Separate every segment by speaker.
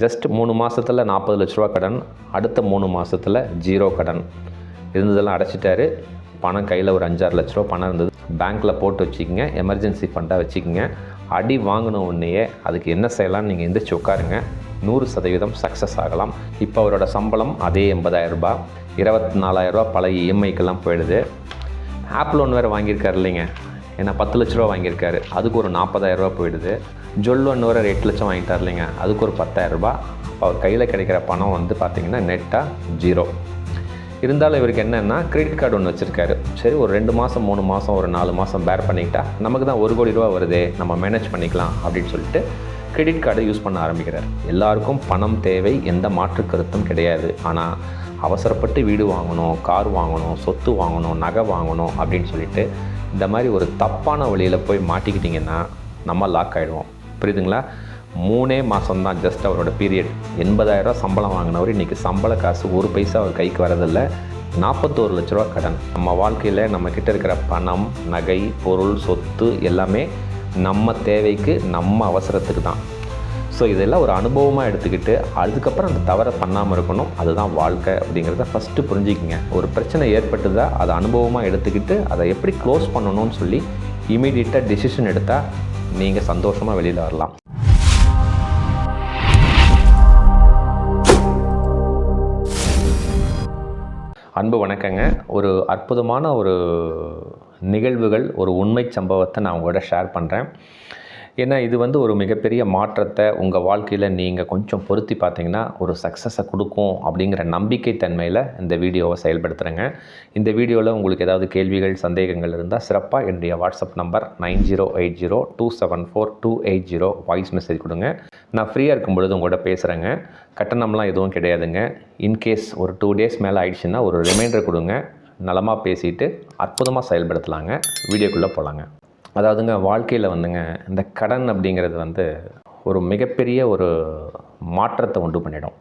Speaker 1: Just மூணு மாதத்தில் நாற்பது லட்ச ரூபா கடன் அடுத்த மூணு மாதத்தில் ஜீரோ கடன். இருந்ததெல்லாம் அடைச்சிட்டாரு. பணம் கையில் ஒரு அஞ்சாறு லட்ச ரூபா பணம் இருந்தது. பேங்க்கில் போட்டு வச்சுக்கோங்க எமர்ஜென்சி ஃபண்டாக வச்சுக்கோங்க. அடி வாங்கின உடனேயே அதுக்கு என்ன செய்யலாம்னு நீங்கள் எந்திரிச்சு உட்காருங்க. நூறு சதவீதம் சக்ஸஸ் ஆகலாம். இப்போ அவரோட சம்பளம் அதே எண்பதாயிரம் ரூபா இருபத்தி நாலாயிரரூபா பழைய இஎம்ஐக்கெல்லாம் போயிடுது. ஆப் லோன் வேறு வாங்கியிருக்காரு இல்லைங்க. ஏன்னா பத்து லட்ச ரூபா வாங்கியிருக்காரு. அதுக்கு ஒரு நாற்பதாயிரரூபா போயிடுது. ஜொல்லுன்னு ஒன்று எட்டு லட்சம் வாங்கிட்டார் இல்லைங்க அதுக்கு ஒரு பத்தாயிரரூபா அப்போ அவர் கையில் கிடைக்கிற பணம் வந்து பார்த்திங்கன்னா நெட்டாக ஜீரோ இருந்தாலும் இவருக்கு என்னென்னா கிரெடிட் கார்டு ஒன்று வச்சுருக்காரு. சரி ஒரு ரெண்டு மாதம் மூணு மாதம் ஒரு நாலு மாதம் பேர் பண்ணிக்கிட்டா நமக்கு தான் ஒரு கோடி ரூபா வருதே நம்ம மேனேஜ் பண்ணிக்கலாம் அப்படின்னு சொல்லிட்டு கிரெடிட் கார்டை யூஸ் பண்ண ஆரம்பிக்கிறார். எல்லாருக்கும் பணம் தேவை எந்த மாற்று கருத்தும் கிடையாது. ஆனால் அவசரப்பட்டு வீடு வாங்கணும் கார் வாங்கணும் சொத்து வாங்கணும் நகை வாங்கணும் அப்படின்னு சொல்லிட்டு இந்த மாதிரி ஒரு தப்பான வழியில் போய் மாட்டிக்கிட்டிங்கன்னா நம்ம லாக் ஆகிடுவோம் புரியுதுங்களா? மூணே மாதம் தான் ஜஸ்ட் அவரோட பீரியட் எண்பதாயிரரூவா சம்பளம் வாங்கினவர். இன்றைக்கி சம்பள காசு ஒரு பைசா அவர் கைக்கு வரதில்லை நாற்பத்தோரு லட்ச ரூபா கடன். நம்ம வாழ்க்கையில் நம்மக்கிட்ட இருக்கிற பணம் நகை பொருள் சொத்து எல்லாமே நம்ம தேவைக்கு நம்ம அவசரத்துக்கு தான். ஸோ இதெல்லாம் ஒரு அனுபவமாக எடுத்துக்கிட்டு அதுக்கப்புறம் அந்த தவறை பண்ணாமல் இருக்கணும். அதுதான் வாழ்க்கை அப்படிங்கிறத ஃபஸ்ட்டு புரிஞ்சுக்கிங்க. ஒரு பிரச்சனை ஏற்பட்டுதா அதை அனுபவமாக எடுத்துக்கிட்டு அதை எப்படி க்ளோஸ் பண்ணணும்னு சொல்லி இமீடியட்டாக டெசிஷன் எடுத்தால் நீங்கள் சந்தோஷமாக வெளியில் வரலாம். அன்பு வணக்கங்க. ஒரு அற்புதமான ஒரு நிகழ்வுகள் ஒரு உண்மை சம்பவத்தை நான் உங்களோட ஷேர் பண்ணுறேன் ஏன்னா இது வந்து ஒரு மிகப்பெரிய மாற்றத்தை உங்கள் வாழ்க்கையில் நீங்கள் கொஞ்சம் பொருத்தி பார்த்தீங்கன்னா ஒரு சக்ஸஸை கொடுக்கும் அப்படிங்கிற நம்பிக்கை தன்மையில் இந்த வீடியோவை செயல்படுத்துகிறேங்க இந்த வீடியோவில் உங்களுக்கு ஏதாவது கேள்விகள் சந்தேகங்கள் இருந்தால் சிறப்பாக என்னுடைய WhatsApp number nine zero eight zero two seven four two eight zero voice message கொடுங்க. நான் ஃப்ரீயாக இருக்கும் பொழுது உங்கள்கிட்ட பேசுகிறேங்க கட்டணம்லாம் எதுவும் கிடையாதுங்க. இன்கேஸ் ஒரு டூ டேஸ் மேலே ஆயிடுச்சுன்னா ஒரு ரிமைண்டர் கொடுங்க. நலமாக பேசிட்டு அற்புதமாக செயல்படுத்தலாங்க. வீடியோக்குள்ளே போகலாங்க அதாவதுங்க வாழ்க்கையில் வந்துங்க இந்த கடன் அப்படிங்கிறது வந்து ஒரு மிகப்பெரிய ஒரு மாற்றத்தை உண்டு பண்ணிடும்.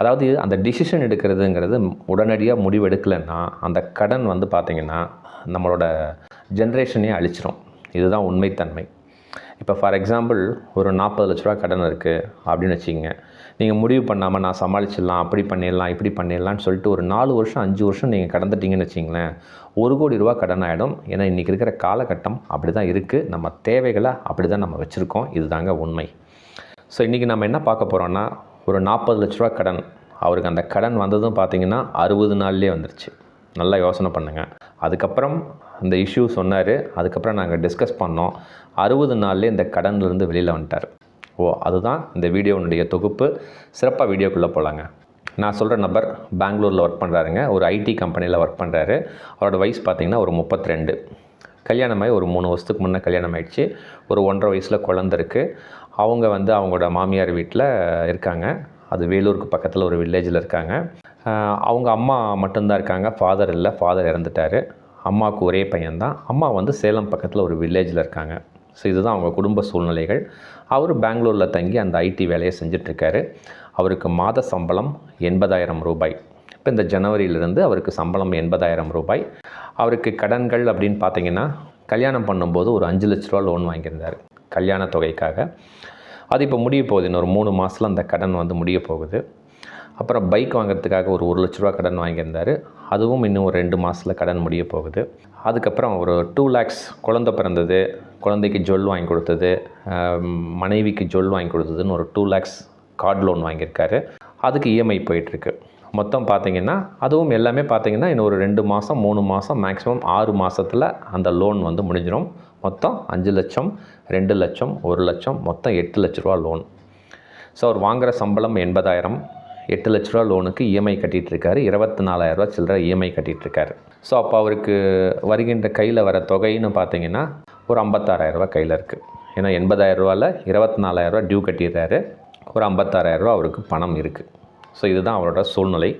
Speaker 1: அதாவது அந்த டிசிஷன் எடுக்கிறதுங்கிறது உடனடியாக முடிவு எடுக்கலைன்னா அந்த கடன் வந்து பார்த்திங்கன்னா நம்மளோட ஜென்ரேஷனே அழிச்சிரும். இதுதான் உண்மைத்தன்மை. இப்போ ஃபார் எக்ஸாம்பிள் ஒரு நாற்பது லட்ச ரூபா கடன் இருக்குது அப்படின்னு வச்சுக்கோங்க. நீங்கள் முடிவு பண்ணாமல் நான் சமாளிச்சிடலாம் அப்படி பண்ணிடலாம் இப்படி பண்ணிடலாம்னு சொல்லிட்டு ஒரு நாலு வருஷம் அஞ்சு வருஷம் நீங்கள் கடந்துட்டிங்கன்னு வச்சிங்களேன் ஒரு கோடி ரூபா கடன் ஆகிடும் ஏன்னா இன்றைக்கி இருக்கிற காலகட்டம் அப்படி தான் இருக்குது நம்ம தேவைகளை அப்படி தான் நம்ம வச்சுருக்கோம். இதுதாங்க உண்மை. ஸோ இன்றைக்கி நம்ம என்ன பார்க்க போகிறோன்னா ஒரு நாற்பது லட்ச ரூபா கடன். அவருக்கு அந்த கடன் வந்ததும் பார்த்தீங்கன்னா அறுபது நாள்லேயே வந்துருச்சு. நல்லா யோசனை பண்ணுங்கள் அதுக்கப்புறம் இந்த இஷ்யூ சொன்னார். அதுக்கப்புறம் நாங்கள் டிஸ்கஸ் பண்ணோம். அறுபது நாள்லேயே இந்த கடன்லேருந்து வெளியில் வந்துட்டார். ஓ அதுதான் இந்த வீடியோனுடைய தொகுப்பு. சிறப்பாக வீடியோக்குள்ளே போகலாங்க நான் சொல்கிற நபர் பெங்களூரில் ஒர்க் பண்ணுறாருங்க ஒரு ஐடி கம்பெனியில் ஒர்க் பண்ணுறாரு அவரோட வயசு பார்த்திங்கன்னா ஒரு முப்பத்தி ரெண்டு கல்யாணமாகி ஒரு மூணு வருஷத்துக்கு முன்னே கல்யாணம் ஆயிடுச்சு ஒரு ஒன்றரை வயசில் குழந்த இருக்குது அவங்க வந்து அவங்களோட மாமியார் வீட்டில் இருக்காங்க. அது வேலூருக்கு பக்கத்தில் ஒரு வில்லேஜில் இருக்காங்க. அவங்க அம்மா மட்டும்தான் இருக்காங்க. ஃபாதர் இல்லை. ஃபாதர் இறந்துட்டார். அம்மாவுக்கு ஒரே பையன்தான். அம்மா வந்து சேலம் பக்கத்தில் ஒரு வில்லேஜில் இருக்காங்க. ஸோ இதுதான் அவங்க குடும்ப சூழ்நிலைகள். அவர் பெங்களூரில் தங்கி அந்த ஐடி வேலையை செஞ்சிட்ருக்காரு. அவருக்கு மாத சம்பளம் எண்பதாயிரம் ரூபாய். இப்போ இந்த ஜனவரியிலிருந்து அவருக்கு சம்பளம் எண்பதாயிரம் ரூபாய். அவருக்கு கடன்கள் அப்படின்னு பார்த்தீங்கன்னா கல்யாணம் பண்ணும்போது ஒரு அஞ்சு லட்ச ரூபா லோன் வாங்கியிருந்தார் கல்யாண தொகைக்காக. அது இப்போ முடிய போகுது இன்னொரு மூணு மாதத்தில் அந்த கடன் வந்து முடிய போகுது. அப்புறம் பைக் வாங்குறதுக்காக ஒரு ஒரு லட்ச ரூபா கடன் வாங்கியிருந்தார் அதுவும் இன்னும் ஒரு ரெண்டு மாதத்தில் கடன் முடிய போகுது. அதுக்கப்புறம் ஒரு டூ லேக்ஸ் குழந்த பிறந்தது குழந்தைக்கு ஜொல் வாங்கி கொடுத்தது மனைவிக்கு ஜொல் வாங்கி கொடுத்ததுன்னு ஒரு டூ லேக்ஸ் கார்டு லோன் வாங்கியிருக்காரு. அதுக்கு இஎம்ஐ போயிட்டுருக்கு. மொத்தம் பார்த்தீங்கன்னா அதுவும் எல்லாமே பார்த்தீங்கன்னா இன்னும் ஒரு ரெண்டு மாதம் மூணு மாதம் மேக்ஸிமம் ஆறு மாதத்தில் அந்த லோன் வந்து முடிஞ்சிடும் மொத்தம் அஞ்சு லட்சம் ரெண்டு லட்சம் ஒரு லட்சம் மொத்தம் எட்டு லட்ச ரூபா லோன். ஸோ அவர் வாங்குகிற சம்பளம் எண்பதாயிரம். எட்டு லட்ச ரூபா லோனுக்கு இஎம்ஐ கட்டிகிட்ருக்காரு இருபத்தி நாலாயிரரூவா சில்லற இஎம்ஐ கட்டிகிட்ருக்காரு ஸோ அப்போ அவருக்கு வருகின்ற கையில் வர தொகைன்னு பார்த்தீங்கன்னா ஒரு ஐம்பத்தாறாயிரரூவா கையில் இருக்குது ஏன்னா எண்பதாயிரரூவாவில் இருபத்தி நாலாயிரரூவா டியூ கட்டிடுறாரு. ஒரு ஐம்பத்தாறாயிரரூவா அவருக்கு பணம் இருக்குது ஸோ இதுதான் அவரோட சூழ்நிலை.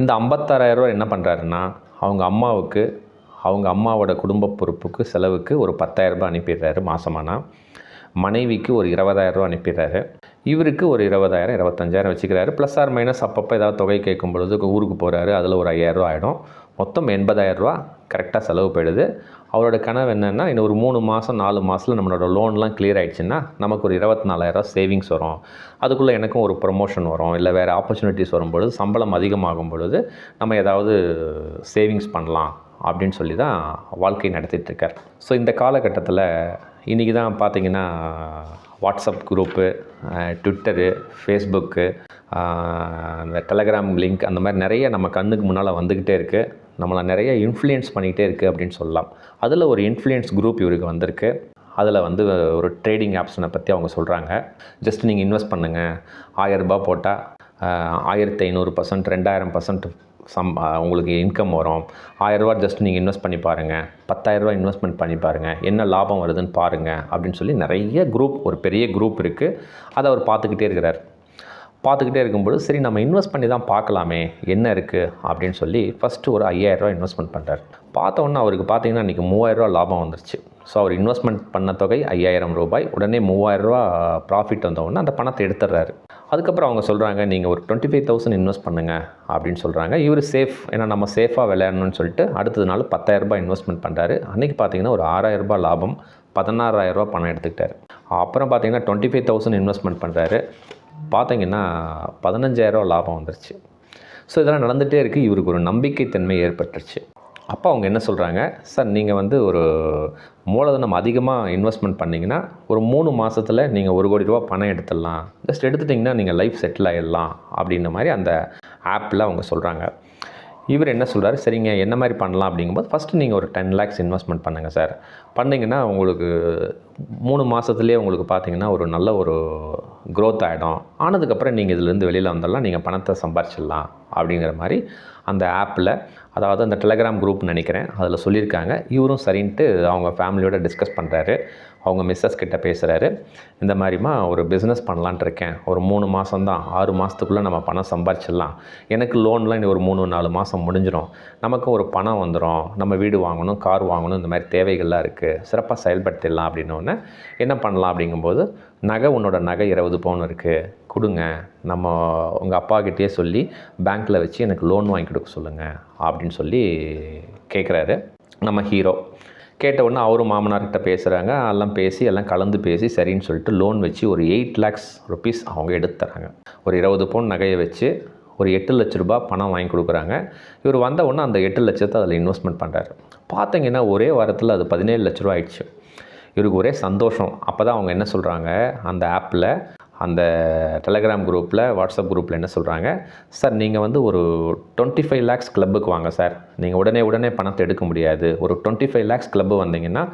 Speaker 1: இந்த ஐம்பத்தாறாயிரரூவா என்ன பண்ணுறாருன்னா அவங்க அம்மாவுக்கு அவங்க அம்மாவோட குடும்ப பொறுப்புக்கு செலவுக்கு ஒரு பத்தாயிரரூபா அனுப்பிடுறாரு மாதமானா மனைவிக்கு ஒரு இருபதாயிரரூவா அனுப்பிடுறாரு. இவருக்கு ஒரு இருபதாயிரம் இருபத்தஞ்சாயிரம் வச்சுக்கிறாரு. ப்ளஸ் ஆர் மைனஸ் அப்பப்போ ஏதாவது தொகை கேட்கும் பொழுது ஊருக்கு போகிறாரு அதில் ஒரு ஐயாயிரரூவா ஆகிடும் மொத்தம் எண்பதாயிரரூவா கரெக்டாக செலவு போயிடுது. அவரோட கனவு என்னென்னா இன்னும் ஒரு மூணு மாதம் நாலு மாதத்தில் நம்மளோட லோன்லாம் கிளியர் ஆகிடுச்சுன்னா நமக்கு ஒரு இருபத்தி நாலாயிரம் சேவிங்ஸ் வரும். அதுக்குள்ளே எனக்கும் ஒரு ப்ரொமோஷன் வரும். இல்லை வேறு ஆப்பர்ச்சுனிட்டிஸ் வரும்பொழுது சம்பளம் அதிகமாகும் பொழுது நம்ம ஏதாவது சேவிங்ஸ் பண்ணலாம் அப்படின்னு சொல்லி தான் வாழ்க்கை நடத்திட்டுருக்கார் ஸோ இந்த காலகட்டத்தில் இன்றைக்கி தான் பார்த்தீங்கன்னா வாட்ஸ்அப் குரூப்பு ட்விட்டரு ஃபேஸ்புக்கு இந்த டெலகிராம் லிங்க் அந்த மாதிரி நிறைய நம்ம கண்ணுக்கு முன்னால் வந்துக்கிட்டே இருக்குது நம்மளை நிறைய இன்ஃப்ளூயன்ஸ் பண்ணிகிட்டே இருக்குது அப்படின்னு சொல்லலாம். அதில் ஒரு இன்ஃப்ளூயன்ஸ் குரூப் இவருக்கு வந்திருக்கு. அதில் வந்து ஒரு ட்ரேடிங் ஆப்ஷனை பற்றி அவங்க சொல்கிறாங்க ஜஸ்ட் நீங்கள் இன்வெஸ்ட் பண்ணுங்கள் ஆயரரூபா போட்டால் ஆயிரத்தி ஐநூறு பர்சன்ட் ரெண்டாயிரம் பர்சன்ட் சம் உங்களுக்கு இன்கம் வரும். ஆயரரூவா ஜஸ்ட் நீங்கள் இன்வெஸ்ட் பண்ணி பாருங்கள் பத்தாயிரரூவா இன்வெஸ்ட்மெண்ட் பண்ணி பாருங்கள் என்ன லாபம் வருதுன்னு பாருங்கள் அப்படின்னு சொல்லி நிறைய குரூப் ஒரு பெரிய குரூப் இருக்குது அதை அவர் பார்த்துக்கிட்டே இருக்கிறார். பார்த்துக்கிட்டே இருக்கும்போது சரி நம்ம இன்வெஸ்ட் பண்ணி தான் பார்க்கலாமே என்ன இருக்குது அப்படின்னு சொல்லி ஃபஸ்ட்டு ஒரு ஐயாயிரரூவா இன்வெஸ்ட்மெண்ட் பண்ணுறாரு பார்த்தோன்னே அவருக்கு பார்த்தீங்கன்னா இன்றைக்கி மூவாயிரரூவா லாபம் வந்துருச்சு. ஸோ அவர் இன்வெஸ்ட்மெண்ட் பண்ண தொகை ஐயாயிரம் ரூபாய். உடனே மூவாயிரரூவா ப்ராஃபிட் வந்தவுடனே அந்த பணத்தை எடுத்துடுறாரு. அதுக்கப்புறம் அவங்க சொல்கிறாங்க நீங்கள் ஒரு டுவெண்ட்டி ஃபைவ் தௌசண்ட் இன்வெஸ்ட் பண்ணுங்கள் அப்படின்னு சொல்கிறாங்க இவர் சேஃப் ஏன்னா நம்ம சேஃபாக விளையாடணும்னு சொல்லிட்டு அடுத்தது நாள் பத்தாயிரரூபா இன்வெஸ்ட்மெண்ட் பண்ணுறாரு அன்றைக்கி பார்த்தீங்கன்னா ஒரு ஆறாயிரரூபா லாபம் பதினாறாயிரரூபா பணம் எடுத்துக்கிட்டார். அப்புறம் பார்த்தீங்கன்னா டுவெண்ட்டி ஃபைவ் தௌசண்ட் இன்வெஸ்ட்மெண்ட் பண்ணுறாரு பார்த்தீங்கன்னா பதினஞ்சாயிரரூவா லாபம் வந்துருச்சு. ஸோ இதெல்லாம் நடந்துகிட்டே இருக்குது இவருக்கு ஒரு நம்பிக்கைத்தன்மை ஏற்பட்டுருச்சு. அப்போ அவங்க என்ன சொல்கிறாங்க சார் நீங்கள் வந்து ஒரு மூலதனம் அதிகமாக இன்வெஸ்ட்மெண்ட் பண்ணிங்கன்னா ஒரு மூணு மாதத்தில் நீங்கள் ஒரு கோடி ரூபா பணம் எடுத்துடலாம். ஜஸ்ட் எடுத்துட்டிங்கன்னா நீங்கள் லைஃப் செட்டில் ஆகிடலாம் அப்படின்ற மாதிரி அந்த ஆப்பில் அவங்க சொல்கிறாங்க இவர் என்ன சொல்கிறாரு சரிங்க என்ன மாதிரி பண்ணலாம்? அப்படிங்கும்போது ஃபஸ்ட்டு நீங்கள் ஒரு டென் லேக்ஸ் இன்வெஸ்ட்மெண்ட் பண்ணுங்கள் சார். பண்ணிங்கன்னா உங்களுக்கு மூணு மாதத்துலேயே உங்களுக்கு பார்த்தீங்கன்னா ஒரு நல்ல ஒரு க்ரோத் ஆகிடும் ஆனதுக்கப்புறம் நீங்கள் இதுலேருந்து வெளியில் வந்துடலாம் நீங்கள் பணத்தை சம்பாரிச்சிடலாம் அப்படிங்கிற மாதிரி அந்த ஆப்பில் அதாவது அந்த டெலகிராம் குரூப் நினைக்கிறேன் அதில் சொல்லியிருக்காங்க. இவரும் சரின்ட்டு அவங்க ஃபேமிலியோட டிஸ்கஸ் பண்ணுறாரு அவங்க மிஸ்ஸஸ் கிட்ட பேசுகிறாரு இந்த மாதிரிமா ஒரு பிஸ்னஸ் பண்ணலான்ட்டு இருக்கேன். ஒரு மூணு மாதம் தான் ஆறு மாதத்துக்குள்ளே நம்ம பணம் சம்பாரிச்சிடலாம். எனக்கு லோன்லாம் இன்னும் ஒரு மூணு நாலு மாதம் முடிஞ்சிடும் நமக்கு ஒரு பணம் வந்துடும் நம்ம வீடு வாங்கணும் கார் வாங்கணும் இந்த மாதிரி தேவைகள்லாம் இருக்குது சிறப்பாக செயல்படுத்திடலாம் அப்படின்னோடனே என்ன பண்ணலாம் அப்படிங்கும்போது நகை உன்னோட நகை இருபது பவுன் இருக்குது கொடுங்க. நம்ம உங்கள் அப்பாக்கிட்டே சொல்லி பேங்க்கில் வச்சு எனக்கு லோன் வாங்கி கொடுக்க சொல்லுங்கள் அப்படின்னு சொல்லி கேட்குறாரு நம்ம ஹீரோ கேட்ட உடனே அவரும் மாமனார்கிட்ட பேசுகிறாங்க எல்லாம் பேசி எல்லாம் கலந்து பேசி சரின்னு சொல்லிட்டு லோன் வச்சு ஒரு எயிட் லேக்ஸ் ருபீஸ் அவங்க எடுத்து தராங்க ஒரு இருபது பவுன் நகையை வச்சு ஒரு எட்டு லட்ச ரூபாய் பணம் வாங்கி கொடுக்குறாங்க. இவர் வந்த உடனே அந்த எட்டு லட்சத்தை அதில் இன்வெஸ்ட்மெண்ட் பண்ணுறாரு பார்த்தீங்கன்னா ஒரே வாரத்தில் அது பதினேழு லட்ச ரூபா ஆயிடுச்சு. இவருக்கு ஒரே சந்தோஷம். அப்போ தான் அவங்க என்ன சொல்கிறாங்க அந்த ஆப்பில் அந்த டெலகிராம் குரூப்பில் வாட்ஸ்அப் குரூப்பில் என்ன சொல்கிறாங்க சார் நீங்கள் வந்து ஒரு டுவெண்ட்டி ஃபைவ் லேக்ஸ் கிளப்புக்கு வாங்க சார் நீங்கள் உடனே உடனே பணத்தை எடுக்க முடியாது. ஒரு டுவெண்ட்டி ஃபைவ் லேக்ஸ் கிளப்பு வந்தீங்கன்னா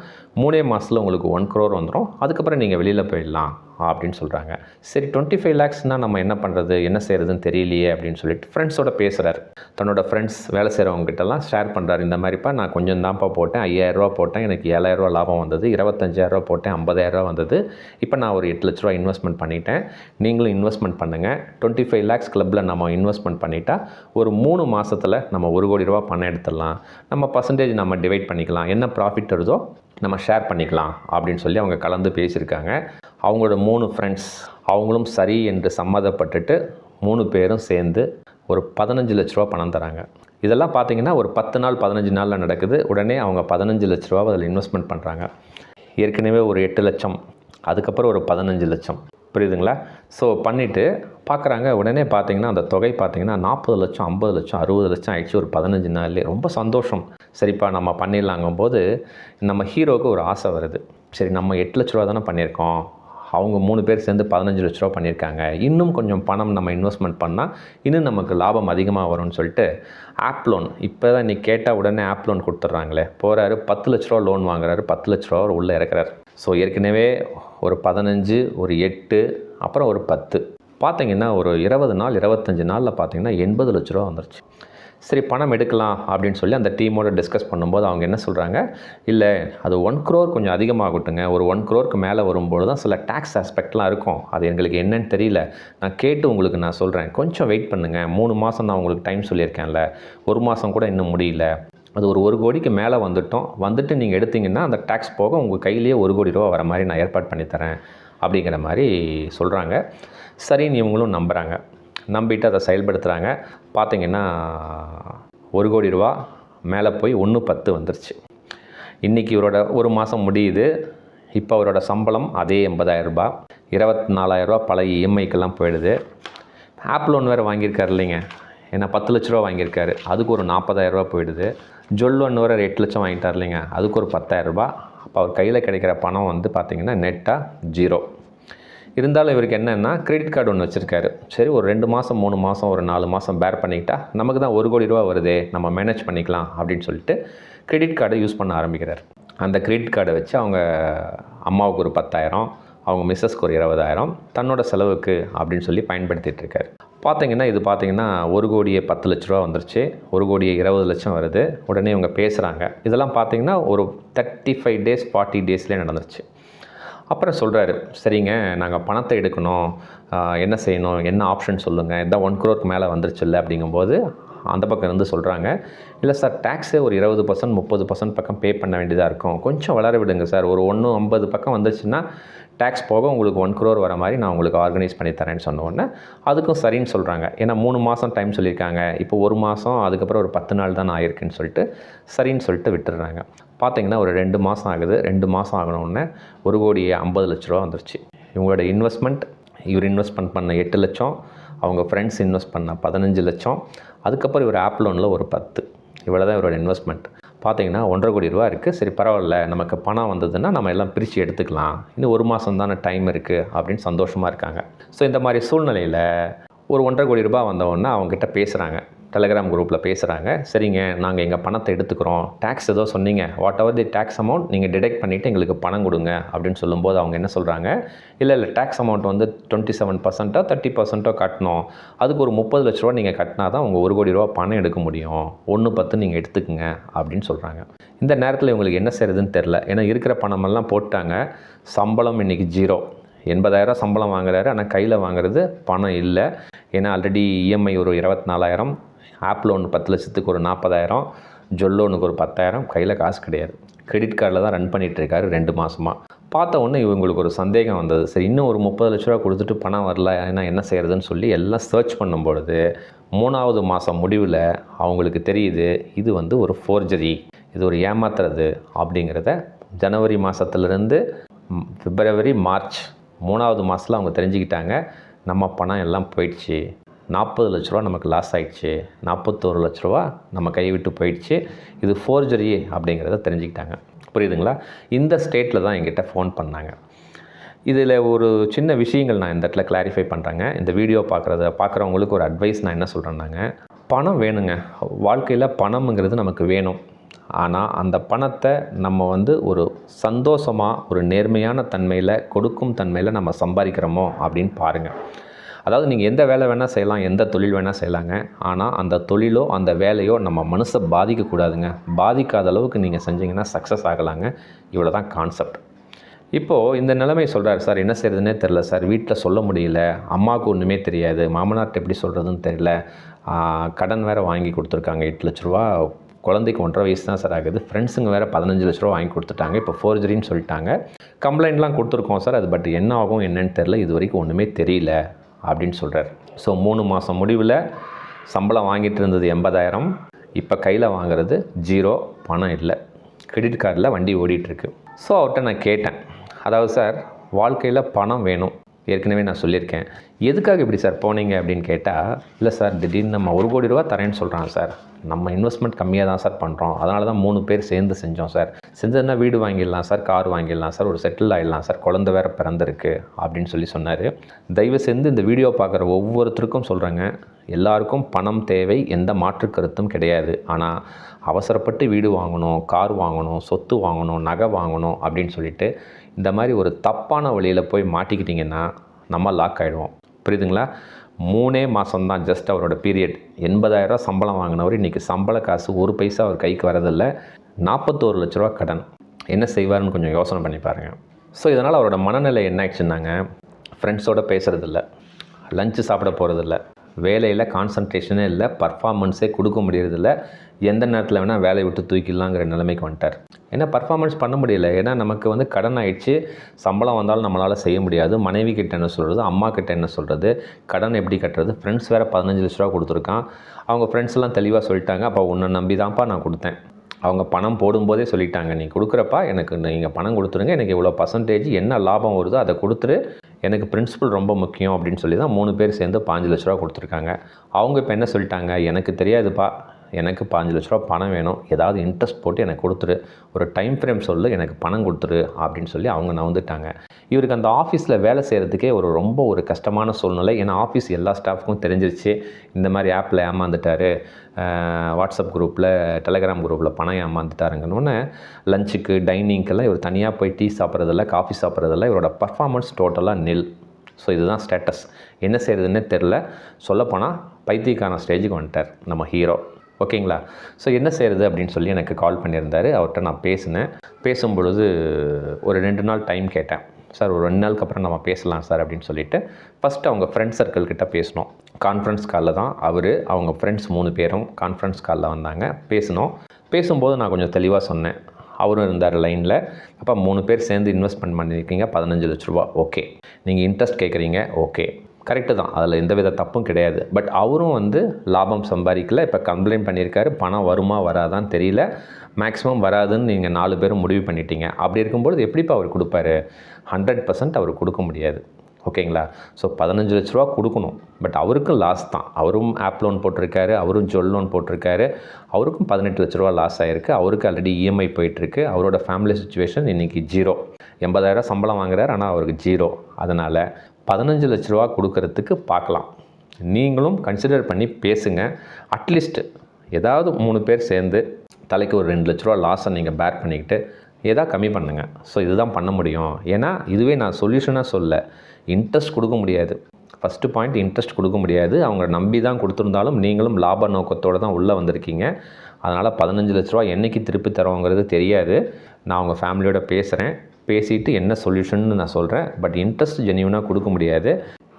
Speaker 1: மூணே மாதத்தில் உங்களுக்கு ஒன் க்ரோர் வந்துடும் அதுக்கப்புறம் நீங்கள் வெளியில் போயிடலாம். அப்படின்னு சொல்கிறாங்க சரி டுவெண்ட்டி ஃபைவ் லேக்ஸ்னால் நம்ம என்ன பண்ணுறது என்ன செய்கிறதுன்னு தெரியலையே அப்படின்னு சொல்லிட்டு ஃப்ரெண்ட்ஸோட பேசுகிறார் தன்னோட ஃப்ரெண்ட்ஸ் வேலை செய்கிறவங்ககிட்டலாம் ஷேர் பண்ணுறாரு இந்த மாதிரிப்பா நான் கொஞ்சம் தான்ப்பா போட்டேன். ஐயாயிரரூவா போட்டேன். எனக்கு ஏழாயிரரூவா லாபம் வந்தது. இருபத்தஞ்சாயிரரூவா போட்டேன். ஐம்பதாயிரரூவா வந்தது. இப்போ நான் ஒரு எட்டு லட்ச ரூபா இன்வெஸ்ட்மெண்ட் பண்ணிட்டேன். நீங்களும் இன்வெஸ்ட்மெண்ட் பண்ணுங்கள் டுவெண்ட்டி ஃபைவ் லேக்ஸ் கிளப்பில் நம்ம இன்வெஸ்ட்மெண்ட் பண்ணிட்டா ஒரு மூணு மாதத்தில் நம்ம ஒரு கோடி ரூபா பணம் எடுத்துடலாம். நம்ம பர்சன்டேஜ் நம்ம டிவைட் பண்ணிக்கலாம். என்ன ப்ராஃபிட் வருதோ நம்ம ஷேர் பண்ணிக்கலாம் அப்படின்னு சொல்லி அவங்க கலந்து பேசியிருக்காங்க. அவங்களோட மூணு ஃப்ரெண்ட்ஸ் அவங்களும் சரி என்று சம்மதப்பட்டுட்டு மூணு பேரும் சேர்ந்து ஒரு பதினஞ்சு லட்ச ரூபா பணம் தராங்க. இதெல்லாம் பார்த்தீங்கன்னா ஒரு பத்து நாள் பதினஞ்சு நாளில் நடக்குது. உடனே அவங்க பதினஞ்சு லட்ச ரூபா அதில் இன்வெஸ்ட்மெண்ட் பண்ணுறாங்க ஏற்கனவே ஒரு எட்டு லட்சம் அதுக்கப்புறம் ஒரு பதினஞ்சு லட்சம். புரியுதுங்களா? ஸோ பண்ணிவிட்டு பார்க்குறாங்க உடனே பார்த்தீங்கன்னா அந்த தொகை பார்த்தீங்கன்னா நாற்பது லட்சம் ஐம்பது லட்சம் அறுபது லட்சம் ஆயிடுச்சு ஒரு பதினஞ்சு நாள்லேயே. ரொம்ப சந்தோஷம். சரிப்பா நம்ம பண்ணிடலாங்கும் போது நம்ம ஹீரோவுக்கு ஒரு ஆசை வருது. சரி நம்ம எட்டு லட்ச ரூபா தானே பண்ணியிருக்கோம். அவங்க மூணு பேர் சேர்ந்து பதினஞ்சு லட்ச ரூபா பண்ணியிருக்காங்க. இன்னும் கொஞ்சம் பணம் நம்ம இன்வெஸ்ட்மெண்ட் பண்ணால் இன்னும் நமக்கு லாபம் அதிகமாக வரும்னு சொல்லிட்டு ஆப் லோன் இப்போ தான் நீ கேட்டால் உடனே ஆப் லோன் கொடுத்துட்றாங்களே. போகிறாரு பத்து லட்ச ரூபா லோன் வாங்குறாரு பத்து லட்ச ரூபா அவர் உள்ளே இறக்குறாரு. ஸோ ஏற்கனவே ஒரு பதினஞ்சு ஒரு எட்டு அப்புறம் ஒரு பத்து. பார்த்தீங்கன்னா ஒரு இருபது நாள் இருபத்தஞ்சி நாளில் பார்த்தீங்கன்னா எண்பது லட்ச ரூபா வந்துருச்சு. சரி பணம் எடுக்கலாம் அப்படின்னு சொல்லி அந்த டீமோட டிஸ்கஸ் பண்ணும்போது அவங்க என்ன சொல்கிறாங்க இல்லை அது ஒன் க்ரோர் கொஞ்சம் அதிகமாகட்டுங்க. ஒரு ஒன் க்ரோருக்கு மேலே வரும்போது தான் சில டேக்ஸ் ஆஸ்பெக்ட்லாம் இருக்கும். அது எங்களுக்கு என்னன்னு தெரியல. நான் கேட்டு உங்களுக்கு நான் சொல்கிறேன் கொஞ்சம் வெயிட் பண்ணுங்கள் மூணு மாதம் நான் உங்களுக்கு டைம் சொல்லியிருக்கேன்ல. ஒரு மாதம் கூட இன்னும் முடியல. அது ஒரு ஒரு கோடிக்கு மேலே வந்துட்டோம். வந்துட்டு நீங்கள் எடுத்தீங்கன்னா அந்த டேக்ஸ் போக உங்கள் கையிலேயே ஒரு கோடி ரூபா வர மாதிரி நான் ஏற்பாடு பண்ணித்தரேன் அப்படிங்கிற மாதிரி சொல்கிறாங்க சரின்னு இவங்களும் நம்புகிறாங்க நம்பிட்டு அதை செயல்படுத்துகிறாங்க பார்த்தீங்கன்னா ஒரு கோடி ரூபா மேலே போய் ஒன்று பத்து வந்துருச்சு. இன்றைக்கி இவரோட ஒரு மாதம் முடியுது. இப்போ அவரோட சம்பளம் அதே எண்பதாயிரம் ரூபா. இருபத்தி நாலாயிரரூபா பழைய இஎம்ஐக்கெல்லாம் போயிடுது. ஆப் லோன் வேறு வாங்கியிருக்காரு இல்லைங்க. ஏன்னா பத்து லட்ச ரூபா வாங்கியிருக்காரு. அதுக்கு ஒரு நாற்பதாயிரரூபா போயிடுது. ஜொல் லோன் வேறு எட்டு லட்சம் வாங்கிட்டார் இல்லைங்க. அதுக்கு ஒரு பத்தாயிரரூபா அப்போ அவர் கையில் கிடைக்கிற பணம் வந்து பார்த்திங்கன்னா நெட்டாக ஜீரோ இருந்தாலும் இவருக்கு என்னென்னா கிரெடிட் கார்டு ஒன்று வச்சுருக்காரு. சரி ஒரு ரெண்டு மாதம் மூணு மாதம் ஒரு நாலு மாதம் பேர் பண்ணிக்கிட்டா நமக்கு தான் ஒரு கோடி ரூபா வருதே நம்ம மேனேஜ் பண்ணிக்கலாம் அப்படின்னு சொல்லிட்டு கிரெடிட் கார்டை யூஸ் பண்ண ஆரம்பிக்கிறார். அந்த கிரெடிட் கார்டை வச்சு அவங்க அம்மாவுக்கு ஒரு பத்தாயிரம் அவங்க மிஸ்ஸஸ்க்கு ஒரு இருபதாயிரம் தன்னோட செலவுக்கு அப்படின்னு சொல்லி பயன்படுத்திகிட்டு இருக்காரு. பார்த்தீங்கன்னா இது பார்த்தீங்கன்னா ஒரு கோடியே பத்து லட்ச ரூபா வந்துருச்சு. ஒரு கோடியே இருபது லட்சம் வருது. உடனே இவங்க பேசுகிறாங்க இதெல்லாம் பார்த்தீங்கன்னா ஒரு தேர்ட்டி ஃபைவ் டேஸ் ஃபார்ட்டி டேஸ்லேயே நடந்துருச்சு. அப்புறம் சொல்கிறாரு சரிங்க நாங்கள் பணத்தை எடுக்கணும். என்ன செய்யணும்? என்ன ஆப்ஷன் சொல்லுங்கள் இதான் ஒன் குரோருக்கு மேலே வந்துருச்சுல்ல அப்படிங்கும்போது அந்த பக்கம் இருந்து சொல்கிறாங்க இல்லை சார் டேக்ஸே ஒரு இருபது பர்சன்ட் முப்பது பர்சன்ட் பக்கம் பே பண்ண வேண்டியதாக இருக்கும். கொஞ்சம் வளர விடுங்க சார் ஒரு ஒன்று ஐம்பது பக்கம் வந்துச்சுன்னா டேக்ஸ் போக உங்களுக்கு ஒன் க்ரோர் வர மாதிரி நான் உங்களுக்கு ஆர்கனைஸ் பண்ணி தரேன்னு சொன்ன அதுக்கும் சரின்னு சொல்கிறாங்க ஏன்னா மூணு மாதம் டைம் சொல்லியிருக்காங்க. இப்போ ஒரு மாதம் அதுக்கப்புறம் ஒரு பத்து நாள் தான் ஆயிருக்குன்னு சொல்லிட்டு சரின்னு சொல்லிட்டு விட்டுடுறாங்க. பார்த்தீங்கன்னா ஒரு ரெண்டு மாதம் ஆகுது. ரெண்டு மாதம் ஆகணுன்னே ஒரு கோடி ஐம்பது லட்ச ரூபா வந்துருச்சு. இவங்களோட இன்வெஸ்ட்மெண்ட் இவர் இன்வெஸ்ட்மெண்ட் பண்ண எட்டு லட்சம் அவங்க ஃப்ரெண்ட்ஸ் இன்வெஸ்ட் பண்ண பதினஞ்சு லட்சம் அதுக்கப்புறம் இவர் ஆப் லோனில் ஒரு பத்து. இவ்வளோ தான் இவரோட இன்வெஸ்ட்மெண்ட் பார்த்தீங்கன்னா ஒன்றரை கோடி ரூபா இருக்குது சரி பரவாயில்ல நமக்கு பணம் வந்ததுன்னா நம்ம எல்லாம் பிரித்து எடுத்துக்கலாம். இன்னும் ஒரு மாதம் தானே டைம் இருக்குது அப்படின்னு சந்தோஷமாக இருக்காங்க. ஸோ இந்த மாதிரி சூழ்நிலையில் ஒரு ஒன்றரை கோடி ரூபாய் வந்தவொடனே அவங்ககிட்ட பேசுகிறாங்க டெலகிராம் குரூப்பில் பேசுகிறாங்க சரிங்க நாங்கள் எங்கள் பணத்தை எடுத்துக்கிறோம். டேக்ஸ் ஏதோ சொன்னீங்க. Whatever the tax amount நீங்கள் டிடெக்ட் பண்ணிவிட்டு எங்களுக்கு பணம் கொடுங்க அப்படின்னு சொல்லும்போது அவங்க என்ன சொல்கிறாங்க இல்லை இல்லை டேக்ஸ் அமௌண்ட் வந்து டுவெண்ட்டி செவன் பர்சன்ட்டோ தேர்ட்டி பர்சன்ட்டோ கட்டணும். அதுக்கு ஒரு முப்பது லட்ச ரூபா நீங்கள் கட்டினா தான் உங்கள் ஒரு கோடி ரூபா பணம் எடுக்க முடியும். ஒன்று பத்து நீங்கள் எடுத்துக்கங்க அப்படின்னு சொல்கிறாங்க இந்த நேரத்தில் இவங்களுக்கு என்ன செய்யறதுன்னு தெரில ஏன்னா இருக்கிற பணமெல்லாம் போட்டாங்க. சம்பளம் இன்றைக்கி ஜீரோ எண்பதாயிரம் சம்பளம் வாங்குறாரு. ஆனால் கையில் வாங்குறது பணம் இல்லை. ஏன்னா ஆல்ரெடி இஎம்ஐ ஒரு இருபத்தி நாலாயிரம். ஆப் லோன் பத்து லட்சத்துக்கு ஒரு நாற்பதாயிரம் ஜொல் லோனுக்கு ஒரு பத்தாயிரம் கையில் காசு கிடையாது. கிரெடிட் கார்டில் தான் ரன் பண்ணிகிட்ருக்காரு ரெண்டு மாதமாக பார்த்த உடனே இவங்களுக்கு ஒரு சந்தேகம் வந்தது. சரி இன்னும் ஒரு முப்பது லட்ச ரூபா கொடுத்துட்டு பணம் வரல ஏன்னா என்ன செய்கிறதுன்னு சொல்லி எல்லாம் சர்ச் பண்ணும் பொழுது மூணாவது மாதம் முடிவில் அவங்களுக்கு தெரியுது இது வந்து ஒரு ஃபோர்ஜரி இது ஒரு ஏமாத்துறது அப்படிங்கிறத ஜனவரி மாதத்துலேருந்து பிப்ரவரி மார்ச் மூணாவது மாதத்தில் அவங்க தெரிஞ்சுக்கிட்டாங்க. நம்ம பணம் எல்லாம் போயிடுச்சு. நாற்பது லட்ச ரூபா நமக்கு லாஸ் ஆகிடுச்சு நாற்பத்தோரு லட்ச ரூபா நம்ம கைவிட்டு போயிடுச்சு. இது ஃபோர்ஜரி அப்படிங்கிறத தெரிஞ்சுக்கிட்டாங்க. புரியுதுங்களா? இந்த ஸ்டேட்டில் தான் எங்கிட்ட ஃபோன் பண்ணாங்க. இதில் ஒரு சின்ன விஷயங்கள் நான் இந்த இடத்துல கிளாரிஃபை பண்ணுறேங்க இந்த வீடியோ பார்க்குறத பார்க்குறவங்களுக்கு ஒரு அட்வைஸ் நான் என்ன சொல்கிறேன்னாங்க பணம் வேணுங்க. வாழ்க்கையில் பணம்ங்கிறது நமக்கு வேணும். ஆனால் அந்த பணத்தை நம்ம வந்து ஒரு சந்தோஷமாக ஒரு நேர்மையான தன்மையில் கொடுக்கும் தன்மையில் நம்ம சம்பாதிக்கிறோமோ அப்படின்னு பாருங்கள் அதாவது நீங்கள் எந்த வேலை வேணால் செய்யலாம் எந்த தொழில் வேணால் செய்யலாங்க. ஆனால் அந்த தொழிலோ அந்த வேலையோ நம்ம மனசை பாதிக்கக்கூடாதுங்க பாதிக்காத அளவுக்கு நீங்கள் செஞ்சீங்கன்னா சக்ஸஸ் ஆகலாங்க. இவ்வளோ தான் கான்செப்ட். இப்போது இந்த நிலைமை சொல்கிறாரு சார் என்ன செய்யறதுனே தெரில சார். வீட்டில் சொல்ல முடியல. அம்மாவுக்கு ஒன்றுமே தெரியாது. மாமனார்ட்ட எப்படி சொல்கிறதுன்னு தெரியல. கடன் வேறு வாங்கி கொடுத்துருக்காங்க. எட்டு லட்ச ரூபா. குழந்தைக்கு ஒன்றரை வயசு தான் சார் ஆகுது. ஃப்ரெண்ட்ஸுங்க வேறு பதினஞ்சு லட்ச ரூபா வாங்கி கொடுத்துட்டாங்க. இப்போ ஃபோர்ஜரின்னு சொல்லிட்டாங்க. கம்ப்ளைண்ட்லாம் கொடுத்துருக்கோம் சார். அது பட் என்ன ஆகும் என்னன்னு தெரில இது வரைக்கும் ஒன்றுமே தெரியல. அப்படின்னு சொல்கிறார் ஸோ மூணு மாதம் முடிவில் சம்பளம் வாங்கிட்டு இருந்தது எண்பதாயிரம். இப்போ கையில் வாங்குறது ஜீரோ பணம் இல்லை. கிரெடிட் கார்டில் வண்டி ஓடிட்டுருக்கு ஸோ அவர்கிட்ட நான் கேட்டேன். அதாவது சார் வாழ்க்கையில் பணம் வேணும். ஏற்கனவே நான் சொல்லியிருக்கேன். எதுக்காக இப்படி சார் போனீங்க அப்படின்னு கேட்டால் இல்லை சார் திடீர்னு நம்ம ஒரு கோடி ரூபா தரேன்னு சொல்கிறான் சார். நம்ம இன்வெஸ்ட்மெண்ட் கம்மியாக தான் சார் பண்ணுறோம் அதனால தான் மூணு பேர் சேர்ந்து செஞ்சோம் சார். செஞ்சதுன்னா வீடு வாங்கிடலாம் சார். கார் வாங்கிடலாம் சார். ஒரு செட்டில் ஆகிடலாம் சார். குழந்தை வேறு பிறந்திருக்கு அப்படின்னு சொல்லி சொன்னார். தயவு செஞ்சு இந்த வீடியோ பார்க்குற ஒவ்வொருத்தருக்கும் சொல்கிறேங்க எல்லாருக்கும் பணம் தேவை எந்த மாற்று கருத்தும் கிடையாது. ஆனால் அவசரப்பட்டு வீடு வாங்கணும் கார் வாங்கணும் சொத்து வாங்கணும் நகை வாங்கணும் அப்படின்னு சொல்லிட்டு இந்த மாதிரி ஒரு தப்பான வழியில் போய் மாட்டிக்கிட்டிங்கன்னா நம்ம லாக் ஆகிடுவோம் புரியுதுங்களா? மூணே மாதம்தான் ஜஸ்ட் அவரோட பீரியட் எண்பதாயிரரூவா சம்பளம் வாங்கினவர். இன்றைக்கி சம்பள காசு ஒரு பைசா அவர் கைக்கு வரதில்லை. நாற்பத்தோரு லட்ச ரூபா கடன். என்ன செய்வார்னு கொஞ்சம் யோசனை பண்ணி பாருங்கள் ஸோ இதனால் அவரோட மனநிலை என்ன ஆச்சுன்னாங்க ஃப்ரெண்ட்ஸோடு பேசுகிறதில்ல லஞ்சு சாப்பிட போகிறதில்ல வேலையில் கான்சன்ட்ரேஷனே இல்லை பர்ஃபார்மன்ஸே கொடுக்க முடியறதில்ல. எந்த நேரத்தில் வேணால் வேலையை விட்டு தூக்கிடலாங்கிற நிலைமைக்கு வந்துட்டார். ஏன்னா பர்ஃபார்மன்ஸ் பண்ண முடியல? ஏன்னா நமக்கு வந்து கடன் ஆயிடுச்சு. சம்பளம் வந்தாலும் நம்மளால் செய்ய முடியாது. மனைவி கிட்ட என்ன சொல்கிறது அம்மா கிட்ட என்ன சொல்கிறது கடன் எப்படி கட்டுறது? ஃப்ரெண்ட்ஸ் வேறு பதினஞ்சு லட்ச ரூபா கொடுத்துருக்கான். அவங்க ஃப்ரெண்ட்ஸ் எல்லாம் தெளிவாக சொல்லிட்டாங்க. அப்போ உன்னை நம்பி தான்ப்பா நான் கொடுத்தேன். அவங்க பணம் போடும்போதே சொல்லிட்டாங்க நீ கொடுக்குறப்பா எனக்கு நீங்கள் பணம் கொடுத்துருங்க எனக்கு இவ்வளோ பர்சன்டேஜ் என்ன லாபம் வருதோ அதை கொடுத்துரு. எனக்கு பிரின்சிபல் ரொம்ப முக்கியம் அப்படின்னு சொல்லி தான் மூணு பேர் சேர்ந்து பாஞ்சு லட்ச ரூபா கொடுத்துருக்காங்க. அவங்க இப்போ என்ன சொல்லிட்டாங்க? எனக்கு தெரியாதுப்பா. எனக்கு பாஞ்சு லட்ச ரூபா பணம் வேணும். ஏதாவது இன்ட்ரெஸ்ட் போட்டு எனக்கு கொடுத்துரு. ஒரு டைம் ஃப்ரேம் சொல்லு எனக்கு பணம் கொடுத்துரு அப்படின்னு சொல்லி அவங்க நவந்துட்டாங்க. இவருக்கு அந்த ஆஃபீஸில் வேலை செய்கிறதுக்கே ஒரு ரொம்ப ஒரு கஷ்டமான சூழ்நிலை. ஏன்னா ஆஃபீஸ் எல்லா ஸ்டாஃப்க்கும் தெரிஞ்சிருச்சு. இந்த மாதிரி ஆப்பில் ஏமாந்துட்டாரு. வாட்ஸ்அப் குரூப்பில் டெலகிராம் குரூப்பில் பணம் ஏமாந்துட்டாருங்கன்னு லஞ்சுக்கு டைனிங்க்கெல்லாம் இவர் தனியாக போய் டீ சாப்பிட்றதில்ல காஃபி சாப்பிட்றதில்ல. இவரோட பர்ஃபார்மன்ஸ் டோட்டலாக நில் ஸோ இதுதான் ஸ்டேட்டஸ் என்ன செய்கிறதுன்னே தெரில சொல்லப்போனால் பைத்தியக்கான ஸ்டேஜுக்கு வந்துட்டார். நம்ம ஹீரோ ஓகேங்களா? ஸோ என்ன செய்கிறது அப்படின்னு சொல்லி எனக்கு கால் பண்ணியிருந்தாரு. அவர்கிட்ட நான் பேசினேன். பேசும்பொழுது ஒரு ரெண்டு நாள் டைம் கேட்டேன். சார் ஒரு ரெண்டு நாளுக்கு அப்புறம் நம்ம பேசலாம் சார் அப்படின்னு சொல்லிட்டு ஃபஸ்ட்டு அவங்க ஃப்ரெண்ட் சர்க்கிள் கிட்ட பேசினோம். கான்ஃபரன்ஸ் காலில் தான் அவர் அவங்க ஃப்ரெண்ட்ஸ் மூணு பேரும் கான்ஃபரன்ஸ் காலில் வந்தாங்க. பேசினோம். பேசும்போது நான் கொஞ்சம் தெளிவாக சொன்னேன். அவரும் இருந்தார் லைனில் அப்போ மூணு பேர் சேர்ந்து இன்வெஸ்ட்மெண்ட் பண்ணியிருக்கீங்க பதினஞ்சு லட்ச ரூபா. ஓகே. நீங்கள் இன்ட்ரெஸ்ட் கேட்குறீங்க ஓகே. கரெக்டு தான். அதில் எந்த வித தப்பும் கிடையாது. பட் அவரும் வந்து லாபம் சம்பாதிக்கல. இப்போ கம்ப்ளைண்ட் பண்ணியிருக்காரு. பணம் வருமா வராதான்னு தெரியல. மேக்ஸிமம் வராதுன்னு நீங்கள் நாலு பேரும் முடிவு பண்ணிட்டீங்க. அப்படி இருக்கும்பொழுது எப்படிப்பா அவர் கொடுப்பாரு? ஹண்ட்ரட் பர்சன்ட் அவர் கொடுக்க முடியாது. ஓகேங்களா? ஸோ பதினஞ்சு லட்ச ரூபா கொடுக்கணும். பட் அவருக்கும் லாஸ் தான். அவரும் ஆப் லோன் போட்டிருக்காரு. அவரும் ஜொல் லோன் போட்டிருக்காரு. அவருக்கும் பதினெட்டு லட்ச ரூபா லாஸ் ஆகிருக்கு அவருக்கு ஆல்ரெடி இஎம்ஐ போயிட்டுருக்கு. அவரோட ஃபேமிலி சுச்சுவேஷன் இன்றைக்கி ஜீரோ எண்பதாயிரம் சம்பளம் வாங்குறாரு. ஆனால் அவருக்கு ஜீரோ அதனால் பதினஞ்சு லட்ச ரூபா கொடுக்கறதுக்கு பார்க்கலாம். நீங்களும் கன்சிடர் பண்ணி பேசுங்க. அட்லீஸ்ட் ஏதாவது மூணு பேர் சேர்ந்து தலைக்கு ஒரு ரெண்டு லட்ச ரூபா லாஸை நீங்கள் பேர் பண்ணிக்கிட்டு ஏதா கம்மி பண்ணுங்கள் ஸோ இதுதான் பண்ண முடியும். ஏன்னா இதுவே நான் சொல்யூஷனாக சொல்ல இன்ட்ரெஸ்ட் கொடுக்க முடியாது. ஃபஸ்ட்டு பாயிண்ட் இன்ட்ரெஸ்ட் கொடுக்க முடியாது. அவங்க நம்பி தான் கொடுத்துருந்தாலும் நீங்களும் லாப நோக்கத்தோடு தான் உள்ளே வந்திருக்கீங்க. அதனால் பதினஞ்சு லட்ச ரூபா என்றைக்கு திருப்பி தரோங்கிறது தெரியாது. நான் அவங்க ஃபேமிலியோட பேசுகிறேன் பேசிவிட்டு என்ன சொல்யூஷன்னு நான் சொல்கிறேன் பட் இன்ட்ரெஸ்ட் ஜென்யூனாக கொடுக்க முடியாது.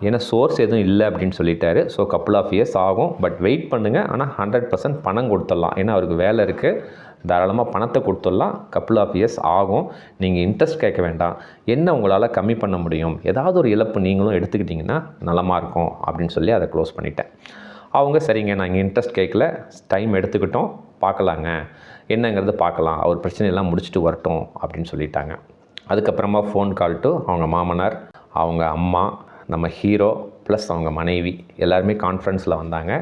Speaker 1: ஏன்னா சோர்ஸ் எதுவும் இல்லை அப்படின்னு சொல்லிட்டாரு. ஸோ கப்புள் ஆஃப் இயர்ஸ் ஆகும். பட் வெயிட் பண்ணுங்கள் ஆனால் ஹண்ட்ரட் பர்சன்ட் பணம் கொடுத்துடலாம். ஏன்னா அவருக்கு வேலை இருக்குது தாராளமாக பணத்தை கொடுத்துடலாம். கப்புள் ஆஃப் இயர்ஸ் ஆகும். நீங்கள் இன்ட்ரெஸ்ட் கேட்க வேண்டாம். என்ன உங்களால் கம்மி பண்ண முடியும்? ஏதாவது ஒரு இழப்பு நீங்களும் எடுத்துக்கிட்டிங்கன்னா நலமாக இருக்கும் அப்படின்னு சொல்லி அதை க்ளோஸ் பண்ணிட்டேன். அவங்க சரிங்க. நாங்கள் இன்ட்ரெஸ்ட் கேட்கல. டைம் எடுத்துக்கிட்டோம். பார்க்கலாங்க. என்னங்கிறது பார்க்கலாம். அவர் பிரச்சனையெல்லாம் முடிச்சுட்டு வரட்டும் அப்படின்னு சொல்லிட்டாங்க. அதுக்கப்புறமா ஃபோன் கால் டு அவங்க மாமனார் அவங்க அம்மா நம்ம ஹீரோ ப்ளஸ் அவங்க மனைவி எல்லாருமே கான்ஃபரன்ஸில் வந்தாங்க.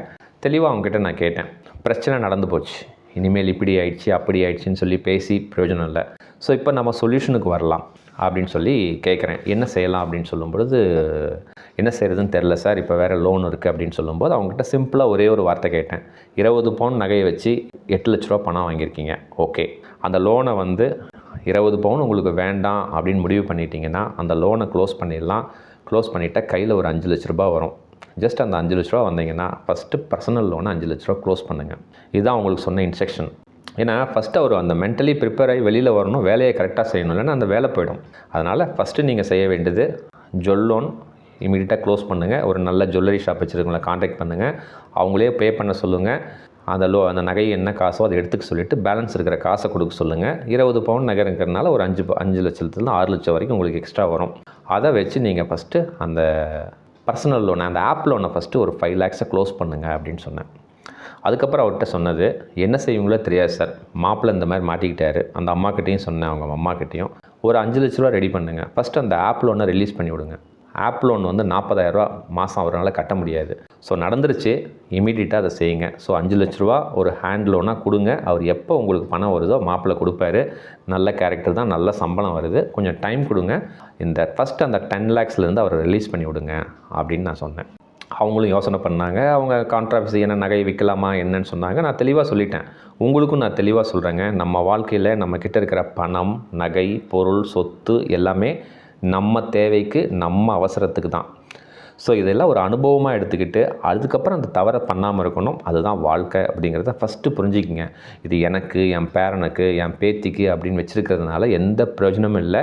Speaker 1: தெளிவாக அவங்ககிட்ட நான் கேட்டேன். பிரச்சனை நடந்து போச்சு. இனிமேல் இப்படி ஆயிடுச்சு அப்படி ஆயிடுச்சுன்னு சொல்லி பேசி பிரயோஜனம் இல்லை. ஸோ இப்போ நம்ம சொல்யூஷனுக்கு வரலாம் அப்படின்னு சொல்லி கேட்குறேன் என்ன செய்யலாம் அப்படின்னு சொல்லும்பொழுது என்ன செய்கிறதுன்னு தெரில சார். இப்போ வேறு லோன் இருக்குது அப்படின்னு சொல்லும்போது அவங்ககிட்ட சிம்பிளாக ஒரே ஒரு வார்த்தை கேட்டேன். இருபது பவுன் நகையை வச்சு எட்டு லட்ச ரூபா பணம் வாங்கியிருக்கீங்க. ஓகே அந்த லோனை வந்து இருபது பவுன் உங்களுக்கு வேண்டாம் அப்படின்னு முடிவு பண்ணிட்டீங்கன்னா அந்த லோனை க்ளோஸ் பண்ணிடலாம். க்ளோஸ் பண்ணிவிட்டால் கையில் ஒரு அஞ்சு லட்ச ரூபா வரும். ஜஸ்ட் அந்த அஞ்சு லட்ச ரூபா வந்தீங்கன்னா ஃபஸ்ட்டு பர்சனல் லோனை அஞ்சு லட்ச ரூபா க்ளோஸ் பண்ணுங்கள் இதுதான் உங்களுக்கு சொன்ன இன்ஸ்ட்ரக்ஷன் ஏன்னா ஃபஸ்ட்டு அவர் அந்த மென்டலி ப்ரிப்பேர் ஆகி வெளியில் வரணும் வேலையை கரெக்டாக செய்யணும். இல்லைன்னா அந்த வேலை போயிடும். அதனால் ஃபஸ்ட்டு நீங்கள் செய்ய வேண்டியது ஜொல் லோன் இமீடியட்டாக க்ளோஸ் பண்ணுங்கள் ஒரு நல்ல ஜுவல்லரி ஷாப் வச்சுருக்கவங்கள காண்டாக்ட் பண்ணுங்கள் அவங்களே பே பண்ண சொல்லுங்கள் அந்த லோ அந்த நகை என்ன காசோ அதை எடுத்துக்க சொல்லிவிட்டு பேலன்ஸ் இருக்கிற காசை கொடுக்க சொல்லுங்கள் இருபது பவுன் நகை இருக்கிறனால ஒரு அஞ்சு ப- அஞ்சு லட்சத்துலேருந்து ஆறு லட்சம் வரைக்கும் உங்களுக்கு எக்ஸ்ட்ரா வரும். அதை வச்சு நீங்கள் ஃபஸ்ட்டு அந்த பர்சனல் லோனை அந்த ஆப் லோனை ஃபஸ்ட்டு ஒரு ஃபைவ் லேக்ஸை க்ளோஸ் பண்ணுங்கள் அப்படின்னு சொன்னேன். அதுக்கப்புறம் அவர்கிட்ட சொன்னது என்ன செய்வீங்களோ தெரியாது சார் மாப்பிள்ளை இந்த மாதிரி மாட்டிக்கிட்டாரு. அந்த அம்மாக்கிட்டேயும் சொன்னேன் அவங்க அம்மாக்கிட்டேயும் ஒரு அஞ்சு லட்ச ரூபா ரெடி பண்ணுங்கள் ஃபஸ்ட்டு அந்த ஆப் லோனை ரிலீஸ் பண்ணி விடுங்க. ஆப் லோன் வந்து நாற்பதாயிரரூவா மாதம் அவரால் கட்ட முடியாது. ஸோ நடந்துருச்சு. இமீடியட்டாக அதை செய்யுங்க. ஸோ அஞ்சு லட்ச ரூபா ஒரு ஹேண்ட் லோனாக கொடுங்க. அவர் எப்போ உங்களுக்கு பணம் வருதோ மாப்பிள்ளை கொடுப்பாரு. நல்ல கேரக்டர் தான். நல்ல சம்பளம் வருது. கொஞ்சம் டைம் கொடுங்க. இந்த ஃபஸ்ட் அந்த டென் லேக்ஸ்லேருந்து அவரை ரிலீஸ் பண்ணி விடுங்க அப்படின்னு நான் சொன்னேன். அவங்களும் யோசனை பண்ணாங்க. அவங்க கான்ட்ராவர்சி என்ன நகை விற்கலாமா என்னன்னு சொன்னாங்க. நான் தெளிவாக சொல்லிட்டேன். உங்களுக்கும் நான் தெளிவாக சொல்கிறேங்க நம்ம வாழ்க்கையில் நம்ம இருக்கிற பணம் நகை பொருள் சொத்து எல்லாமே நம்ம தேவைக்கு நம்ம அவசரத்துக்கு தான். ஸோ இதெல்லாம் ஒரு அனுபவமாக எடுத்துக்கிட்டு அதுக்கப்புறம் அந்த தவறை பண்ணாமல் இருக்கணும். அதுதான் வாழ்க்கை அப்படிங்கிறத ஃபஸ்ட்டு புரிஞ்சுக்கிங்க. இது எனக்கு என் பேரனுக்கு என் பேத்திக்கு அப்படின்னு வச்சுருக்கிறதுனால எந்த பிரயோஜனமும் இல்லை.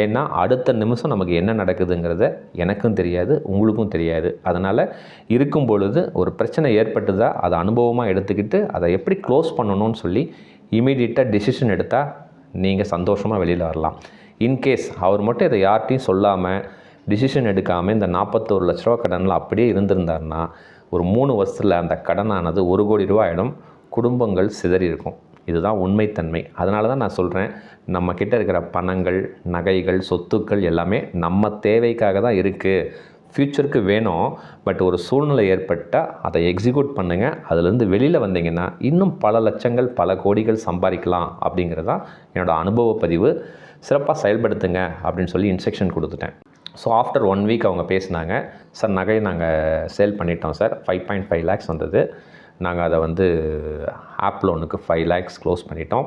Speaker 1: ஏன்னா அடுத்த நிமிஷம் நமக்கு என்ன நடக்குதுங்கிறத எனக்கும் தெரியாது உங்களுக்கும் தெரியாது. அதனால் இருக்கும் பொழுது ஒரு பிரச்சனை ஏற்பட்டுதா அதை அனுபவமாக எடுத்துக்கிட்டு அதை எப்படி க்ளோஸ் பண்ணணும்னு சொல்லி இமீடியட்டாக டிசிஷன் எடுத்தால் நீங்கள் சந்தோஷமாக வெளியில் வரலாம். இன்கேஸ் அவர் மட்டும் இதை யார்கிட்டையும் சொல்லாமல் டிசிஷன் எடுக்காமல் இந்த நாற்பத்தோரு லட்ச ரூபா கடனில் அப்படியே இருந்திருந்தாருன்னா ஒரு மூணு வருஷத்தில் அந்த கடனானது ஒரு கோடி ரூபா ஆகிடும் குடும்பங்கள் சிதறி இருக்கும். இதுதான் உண்மைத்தன்மை. அதனால தான் நான் சொல்கிறேன் நம்ம கிட்ட இருக்கிற பணங்கள் நகைகள் சொத்துக்கள் எல்லாமே நம்ம தேவைக்காக தான் இருக்குது ஃப்யூச்சருக்கு வேணும் பட் ஒரு சூழ்நிலை ஏற்பட்டால் அதை எக்ஸிக்யூட் பண்ணுங்கள் அதுலேருந்து வெளியில் வந்தீங்கன்னா இன்னும் பல லட்சங்கள் பல கோடிகள் சம்பாதிக்கலாம் அப்படிங்கிறது தான் என்னோடய அனுபவ பதிவு. சிறப்பாக செயல்படுத்துங்க அப்படின்னு சொல்லி இன்ஸ்ட்ரக்ஷன் கொடுத்துட்டேன். ஸோ ஆஃப்டர் ஒன் வீக் அவங்க பேசினாங்க. சார் நகையை நாங்கள் சேல் பண்ணிட்டோம் sir. Five point five lakhs வந்தது. நாங்கள் அதை வந்து ஆப் லோனுக்கு ஃபைவ் லேக்ஸ் க்ளோஸ் பண்ணிட்டோம்.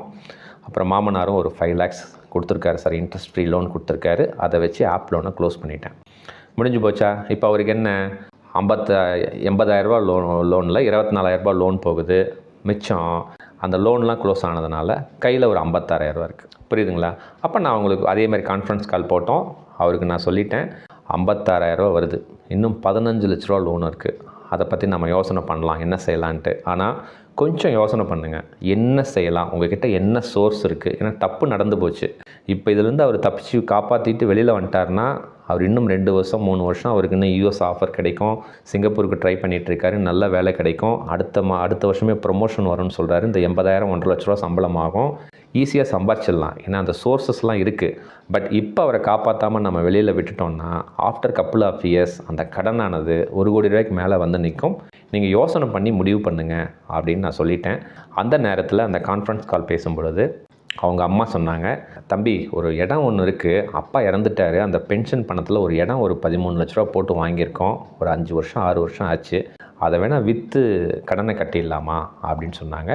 Speaker 1: அப்புறம் மாமனாரும் ஒரு ஃபைவ் லேக்ஸ் கொடுத்துருக்காரு சார். இன்ட்ரெஸ்ட் ஃப்ரீ லோன் கொடுத்துருக்காரு. அதை வச்சு ஆப் லோனை க்ளோஸ் பண்ணிட்டேன். முடிஞ்சு போச்சா? இப்போ அவருக்கு என்ன? ஐம்பத்த எண்பதாயிரரூபா லோன் லோனில் இருபத்தி நாலாயிரரூபா லோன் போகுது. மிச்சம் அந்த லோன்லாம் க்ளோஸ் ஆனதுனால கையில் ஒரு ஐம்பத்தாறாயிரரூபா இருக்குது புரியுதுங்களா? அப்போ நான் உங்களுக்கு அதே மாதிரி கான்ஃபரன்ஸ் கால் போட்டோம். அவருக்கு நான் சொல்லிட்டேன். ஐம்பத்தாறாயிரரூபா வருது. இன்னும் பதினஞ்சு லட்ச ரூபா லோன் இருக்குது அதை பற்றி நம்ம யோசனை பண்ணலாம். என்ன செய்யலான்ட்டு. ஆனால் கொஞ்சம் யோசனை பண்ணுங்கள் என்ன செய்யலாம்? உங்ககிட்ட என்ன சோர்ஸ் இருக்குது ஏன்னா தப்பு நடந்து போச்சு. இப்போ இதுலேருந்து அவர் தப்பிச்சு காப்பாற்றிட்டு வெளியில் வந்துட்டார்னா அவர் இன்னும் ரெண்டு வருஷம் மூணு வருஷம் அவருக்கு இன்னும் யூஎஸ் ஆஃபர் கிடைக்கும். சிங்கப்பூருக்கு ட்ரை பண்ணிகிட்ருக்காரு நல்ல வேலை கிடைக்கும். அடுத்த மா அடுத்த வருஷமே ப்ரொமோஷன் வரும்னு சொல்கிறாரு இந்த எண்பதாயிரம் ஒன்றரை லட்ச ரூபா சம்பளம் ஆகும். ஈஸியாக சம்பாரிச்சிடலாம். ஏன்னா அந்த சோர்ஸஸ்லாம் இருக்குது பட் இப்போ அவரை காப்பாற்றாமல் நம்ம வெளியில் விட்டுட்டோம்னா ஆஃப்டர் கப்புள் ஆஃப் இயர்ஸ் அந்த கடனானது ஒரு கோடி ரூபாய்க்கு மேலே வந்து நிற்கும். நீங்கள் யோசனை பண்ணி முடிவு பண்ணுங்கள் அப்படின்னு நான் சொல்லிட்டேன். அந்த நேரத்தில் அந்த கான்ஃபரன்ஸ் கால் பேசும்பொழுது அவங்க அம்மா சொன்னாங்க தம்பி ஒரு இடம் ஒன்று இருக்குது அப்பா இறந்துட்டாரு. அந்த பென்ஷன் பணத்தில் ஒரு இடம் ஒரு பதிமூணு லட்ச ரூபா போட்டு வாங்கியிருக்கோம். ஒரு அஞ்சு வருஷம் ஆறு வருஷம் ஆச்சு. அதை வேணால் விற்று கடனை கட்டிடலாமா? அப்படின்னு சொன்னாங்க.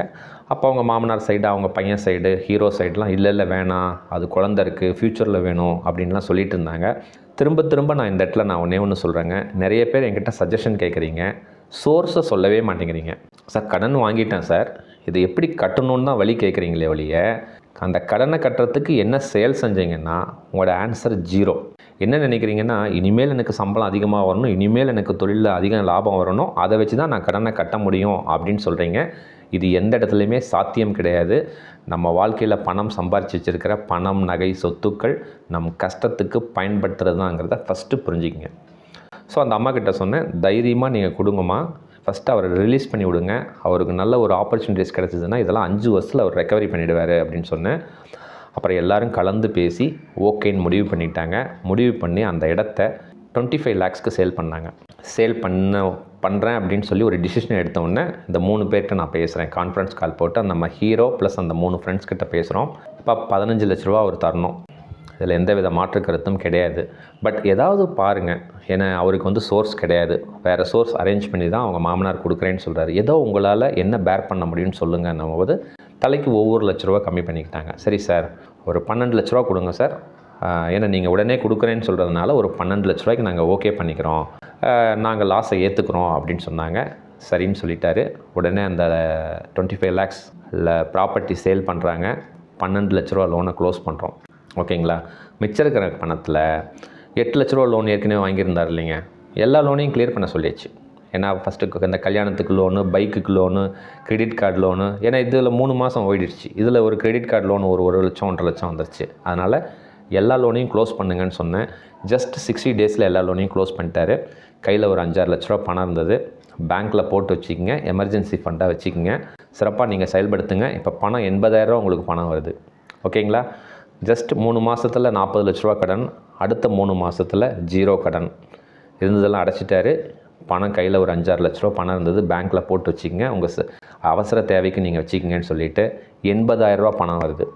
Speaker 1: அப்போ அவங்க மாமனார் சைடு அவங்க பையன் சைடு ஹீரோ சைடெலாம் இல்லை இல்லை வேணாம். அது குழந்த இருக்குது ஃப்யூச்சரில் வேணும். அப்படின்லாம் சொல்லிட்டு இருந்தாங்க. திரும்ப திரும்ப நான் இந்த இடத்துல நான் ஒன்றே ஒன்று சொல்கிறேங்க நிறைய பேர் என்கிட்ட சஜஷன் கேட்குறீங்க. சோர்ஸை சொல்லவே மாட்டேங்கிறீங்க. சார் கடன் வாங்கிட்டேன் சார். இது எப்படி கட்டணுன்னு தான் வழி கேட்குறீங்களே வழியை அந்த கடனை கட்டுறதுக்கு என்ன செயல் செஞ்சீங்கன்னா உங்களோட ஆன்சர் ஜீரோ என்ன நினைக்கிறீங்கன்னா இனிமேல் எனக்கு சம்பளம் அதிகமாக வரணும் இனிமேல் எனக்கு தொழிலில் அதிக லாபம் வரணும் அதை வச்சு தான் நான் கடனை கட்ட முடியும் அப்படின்னு சொல்கிறீங்க இது எந்த இடத்துலையுமே சாத்தியம் கிடையாது. நம்ம வாழ்க்கையில் பணம் சம்பாரிச்சு வச்சுருக்கிற பணம் நகை சொத்துக்கள் நம் கஷ்டத்துக்கு பயன்படுத்துறது ஃபஸ்ட்டு புரிஞ்சுக்கிங்க. ஸோ அந்த அம்மா கிட்ட சொன்னேன் தைரியமாக நீங்கள் கொடுங்கம்மா. ஃபஸ்ட்டு அவரை ரிலீஸ் பண்ணி விடுங்க. அவருக்கு நல்ல ஒரு ஆப்பர்ச்சுனிட்டிஸ் கிடச்சிதுன்னா இதெல்லாம் அஞ்சு வருஷத்தில் அவர் ரெக்கவரி பண்ணிவிடுவார் அப்படின்னு சொன்னேன். அப்புறம் எல்லோரும் கலந்து பேசி ஓகேன்னு முடிவு பண்ணிட்டாங்க. முடிவு பண்ணி அந்த இடத்த டுவெண்ட்டி ஃபைவ் லேக்ஸ்க்கு சேல் பண்ணாங்க. சேல் பண்ண பண்ணுறேன் அப்படின்னு சொல்லி ஒரு டிசிஷன் எடுத்த உடனே இந்த மூணு பேர்கிட்ட நான் பேசுகிறேன் கான்ஃபரன்ஸ் கால் போட்டு நம்ம ஹீரோ ப்ளஸ் அந்த மூணு ஃப்ரெண்ட்ஸ் கிட்ட பேசுகிறோம் இப்போ பதினஞ்சு லட்ச ரூபா அவர் தரணும். இதில் எந்த வித மாற்று கருத்தும் கிடையாது. பட் ஏதாவது பாருங்கள் ஏன்னா அவருக்கு வந்து சோர்ஸ் கிடையாது. வேறு சோர்ஸ் அரேஞ்ச் பண்ணி தான் அவங்க மாமனார் கொடுக்குறேன்னு சொல்கிறாரு ஏதோ உங்களால் என்ன பேர் பண்ண முடியும்னு சொல்லுங்கள் போது தலைக்கு ஒவ்வொரு லட்ச ரூபா கம்மி பண்ணிக்கிட்டாங்க. சரி சார் ஒரு பன்னெண்டு லட்ச ரூபா கொடுங்க சார் ஏன்னா நீங்கள் உடனே கொடுக்குறேன்னு சொல்கிறதுனால ஒரு பன்னெண்டு லட்ச ரூபாய்க்கு நாங்கள் ஓகே பண்ணிக்கிறோம். நாங்கள் லாஸை ஏற்றுக்குறோம் அப்படின்னு சொன்னாங்க. சரின்னு சொல்லிட்டாரு. உடனே அந்த டுவெண்ட்டி ஃபைவ் லேக்ஸில் ப்ராப்பர்ட்டி சேல் பண்ணுறாங்க பன்னெண்டு லட்ச ரூபா லோனை க்ளோஸ் பண்ணுறோம் ஓகேங்களா மிச்சம் இருக்கிற பணத்தில் எட்டு லட்ச ரூபா லோன் ஏற்கனவே வாங்கியிருந்தார் இல்லைங்க. எல்லா லோனையும் கிளியர் பண்ண சொல்லியாச்சு. ஏன்னா ஃபஸ்ட்டு இந்த கல்யாணத்துக்கு லோனு பைக்குக்கு லோனு கிரெடிட் கார்டு லோனு ஏன்னா இதில் மூணு மாதம் ஓடிடுச்சு. இதில் ஒரு கிரெடிட் கார்டு லோன் ஒரு ஒரு லட்சம் ஒன்றரை லட்சம் வந்துருச்சு. அதனால் எல்லா லோனையும் க்ளோஸ் பண்ணுங்கன்னு சொன்னேன். ஜஸ்ட் சிக்ஸ்டி டேஸில் எல்லா லோனையும் க்ளோஸ் பண்ணிட்டாரு. கையில் ஒரு அஞ்சாறு லட்ச ரூபா பணம் இருந்தது. பேங்க்கில் போட்டு வச்சுக்கோங்க. எமர்ஜென்சி ஃபண்டாக வச்சுக்கோங்க. சிறப்பாக நீங்கள் செயல்படுத்துங்க. இப்போ பணம் எண்பதாயிரரூவா உங்களுக்கு பணம் வருது. ஓகேங்களா ஜஸ்ட் மூணு மாதத்தில் நாற்பது லட்ச ரூபா கடன். அடுத்த மூணு மாதத்தில் ஜீரோ கடன். இருந்ததெல்லாம் அடைச்சிட்டாரு. பணம் கையில் ஒரு அஞ்சாறு லட்ச ரூபா பணம் இருந்தது. பேங்க்கில் போட்டு வச்சுக்கோங்க. உங்கள் அவசர தேவைக்கு நீங்கள் வச்சுக்கிங்கன்னு சொல்லிவிட்டு எண்பதாயிரரூபா பணம் வருது.